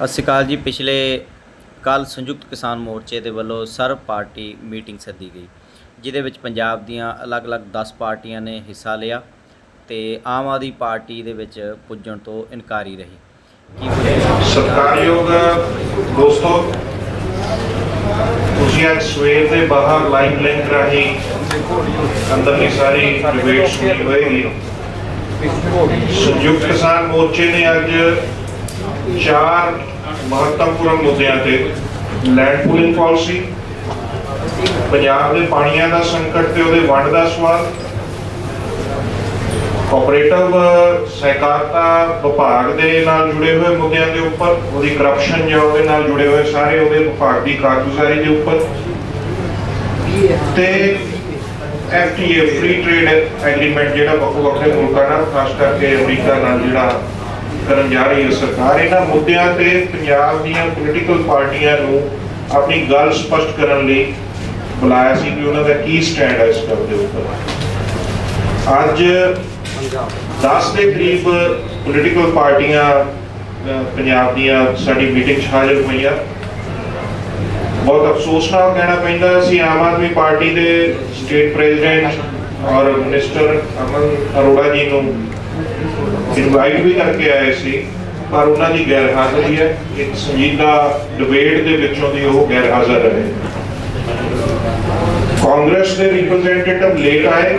ਸਤਿ ਸ਼੍ਰੀ ਅਕਾਲ ਜੀ। ਪਿਛਲੇ ਕੱਲ ਸੰਯੁਕਤ ਕਿਸਾਨ ਮੋਰਚੇ ਦੇ ਵੱਲੋਂ ਸਰਵ ਪਾਰਟੀ ਮੀਟਿੰਗ ਸੱਦੀ ਗਈ, ਜਿਹਦੇ ਵਿੱਚ ਪੰਜਾਬ ਦੀਆਂ ਅਲੱਗ-ਅਲੱਗ 10 ਪਾਰਟੀਆਂ ਨੇ ਹਿੱਸਾ ਲਿਆ ਤੇ ਆਮ ਆਦਮੀ ਪਾਰਟੀ ਦੇ ਵਿੱਚ ਪੁੱਜਣ ਤੋਂ ਇਨਕਾਰੀ ਰਹੀ। ਕੀ ਦੋਸਤੋ, ਤੁਸੀਂ ਅੱਜ ਸਵੇਰ ਦੇ ਬਾਹਰ ਲਾਈਨ ਲਿੰਕ ਰਾਹੀਂ ਅੰਦਰਲੀ ਸਾਰੀ ਡਿਬੇਟ ਸੁਣੀ ਹੋਏਗੀ। ਸੰਯੁਕਤ ਕਿਸਾਨ ਮੋਰਚੇ ਨੇ ਅੱਜ ਚਾਰ ਮਹੱਤਵਪੂਰਨ ਮੁੱਦਿਆਂ ਤੇ ਲੈਂਡ ਪੂਲਿੰਗ ਪਾਲਿਸੀ ਪੰਜਾਬ ਦੇ ਪਾਣੀਆਂ ਦਾ ਸੰਕਟ ਤੇ ਉਹਦੇ ਵੰਡ ਦਾ ਸਵਾਲ ਕੋਆਪਰੇਟਿਵ ਸਹਿਕਾਰਤਾ ਵਿਭਾਗ ਦੇ ਨਾਲ ਜੁੜੇ ਹੋਏ ਮੁੱਦਿਆਂ ਦੇ ਉੱਪਰ, ਉਹਦੀ ਕਰਪਸ਼ਨ ਜਾਂ ਉਹਦੇ ਨਾਲ ਜੁੜੇ ਹੋਏ ਸਾਰੇ ਉਹਦੇ ਵਿਭਾਗ ਦੀ ਕਾਰਗੁਜ਼ਾਰੀ ਦੇ ਉੱਪਰ ਤੇ ਐਫਟੀਏ ਫ੍ਰੀ ਟ੍ਰੇਡ ਐਗਰੀਮੈਂਟ ਜਿਹੜਾ ਵੱਖ ਵੱਖਰੇ ਮੁਲਕਾਂ ਨਾਲ, ਖਾਸ ਕਰਕੇ ਅਮਰੀਕਾ ਨਾਲ ਜਿਹੜਾ ਕਰਨ ਜਾ ਰਹੀ ਹੈ ਸਰਕਾਰ। ਇਹਨਾਂ ਮੁੱਦਿਆਂ ਤੇ ਪੰਜਾਬ ਦੀਆਂ ਪੋਲੀਟੀਕਲ ਪਾਰਟੀਆਂ ਨੂੰ ਆਪਣੀ ਗੱਲ ਸਪਸ਼ਟ ਕਰਨ ਲਈ ਬੁਲਾਇਆ ਸੀ ਕਿ ਉਹਨਾਂ ਦਾ ਕੀ ਸਟੈਂਡ ਹੈ ਇਸ ਗੱਲ ਦੇ ਉੱਪਰ। ਅੱਜ 10 ਦੇ ਕਰੀਬ ਪੋਲੀਟੀਕਲ ਪਾਰਟੀਆਂ ਪੰਜਾਬ ਦੀਆਂ ਸਾਡੀ ਮੀਟਿੰਗ 'ਚ ਹਾਜ਼ਰ ਹੋਈਆਂ। ਬਹੁਤ ਅਫਸੋਸ ਨਾਲ ਕਹਿਣਾ ਪੈਂਦਾ ਸੀ ਆਮ ਆਦਮੀ ਪਾਰਟੀ ਦੇ ਸਟੇਟ ਪ੍ਰੈਜ਼ੀਡੈਂਟ ਔਰ ਮਿਨਿਸਟਰ ਅਮਨ ਅਰੋੜਾ ਜੀ ਨੂੰ ਇਨਵਾਈਟ ਵੀ ਕਰਕੇ ਆਏ ਸੀ, ਪਰ ਉਹਨਾਂ ਦੀ ਗੈਰ ਹਾਜ਼ਰੀ ਹੈ। ਇੱਕ ਸੰਜੀਦਾ ਡਿਬੇਟ ਦੇ ਵਿੱਚੋਂ ਦੀ ਉਹ ਗੈਰ ਹਾਜ਼ਰ ਰਹੇ। ਕਾਂਗਰਸ ਦੇ ਰਿਪਰੈਜ਼ੈਂਟੇਟਿਵ ਲੇਟ ਆਏ।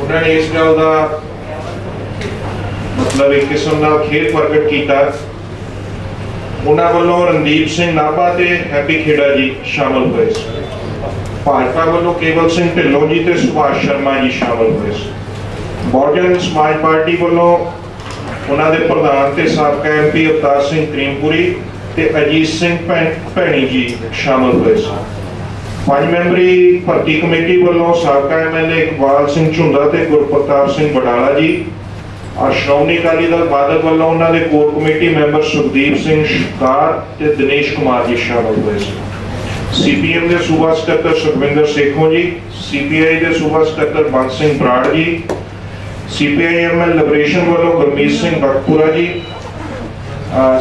ਉਹਨਾਂ ਨੇ ਇਸ ਗੱਲ ਦਾ ਮਤਲਬ ਇੱਕ ਕਿਸਮ ਦਾ ਖੇਡ ਪ੍ਰਗਟ ਕੀਤਾ। ਉਹਨਾਂ ਵੱਲੋਂ ਰਣਦੀਪ ਸਿੰਘ ਨਾਭਾ ਤੇ ਹੈਪੀ ਖੇੜਾ ਜੀ ਸ਼ਾਮਲ ਹੋਏ ਸੀ। ਭਾਜਪਾ ਵੱਲੋਂ ਕੇਵਲ ਸਿੰਘ ਢਿੱਲੋਂ ਜੀ ਤੇ ਸੁਭਾਸ਼ ਸ਼ਰਮਾ ਜੀ ਸ਼ਾਮਲ ਹੋਏ ਸੀ। ਬਹੁਜਨ ਸਮਾਜ ਪਾਰਟੀ ਵੱਲੋਂ ਉਹਨਾਂ ਦੇ ਪ੍ਰਧਾਨ ਤੇ ਸਾਬਕਾ ਐਮਪੀ ਅਵਤਾਰ ਸਿੰਘ ਕਰੀਮਪੁਰੀ ਤੇ ਅਜੀਤ ਸਿੰਘ ਭੈ- ਭੈਣੀ ਜੀ ਸ਼ਾਮਲ ਹੋਏ ਸਨ। ਪੰਜ ਮੈਂਬਰੀ ਭਰਤੀ ਕਮੇਟੀ ਵੱਲੋਂ ਸਾਬਕਾ ਐਮਐਲਏ ਇਕਬਾਲ ਸਿੰਘ ਝੁੰਦਾ ਤੇ ਗੁਰਪ੍ਰਤਾਪ ਸਿੰਘ ਬਡਾਲਾ ਜੀ ਔਰ ਸ਼੍ਰੋਮਣੀ ਅਕਾਲੀ ਦਲ ਬਾਦਲ ਵੱਲੋਂ ਉਹਨਾਂ ਦੇ core committee member Sukhdeep Singh Shikar ਤੇ ਦਿਨੇਸ਼ ਕੁਮਾਰ ਜੀ ਸ਼ਾਮਲ ਹੋਏ ਸੀ ਸੀਪੀਐਮ ਦੇ ਸੂਬਾ ਸਕੱਤਰ ਸੁਖਵਿੰਦਰ ਸੇਖੋਂ ਜੀ, ਸੀਪੀਆਈ ਦੇ ਸੂਬਾ ਸਕੱਤਰ ਬੰਦ Singh Brar ji CPI ML liberation ਵੱਲੋਂ ਗੁਰਮੀਤ ਸਿੰਘ ਬਖਪੂਰਾ ਜੀ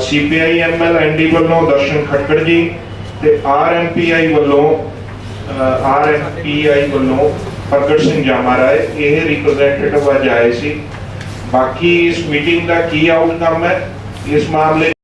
ਸੀਪੀਆਈ ਐਮਐਲ ਐਨਡੀ ਵੱਲੋਂ ਦਰਸ਼ਨ ਖੱਟੜ ਜੀ ਤੇ ਆਰਐਮਪੀਆਈ ਵੱਲੋਂ ਆਰਐਮਪੀਆਈ ਵੱਲੋਂ ਪ੍ਰਗਟ ਸਿੰਘ ਜਾਮਾ ਰਾਏ, ਇਹ ਰਿਪਰੈਜ਼ੈਂਟੇਟਿਵ ਅੱਜ ਆਏ ਸੀ। ਬਾਕੀ ਇਸ ਮੀਟਿੰਗ ਦਾ ਕੀ ਆਊਟਕਮ ਹੈ, ਇਸ ਮਾਮਲੇ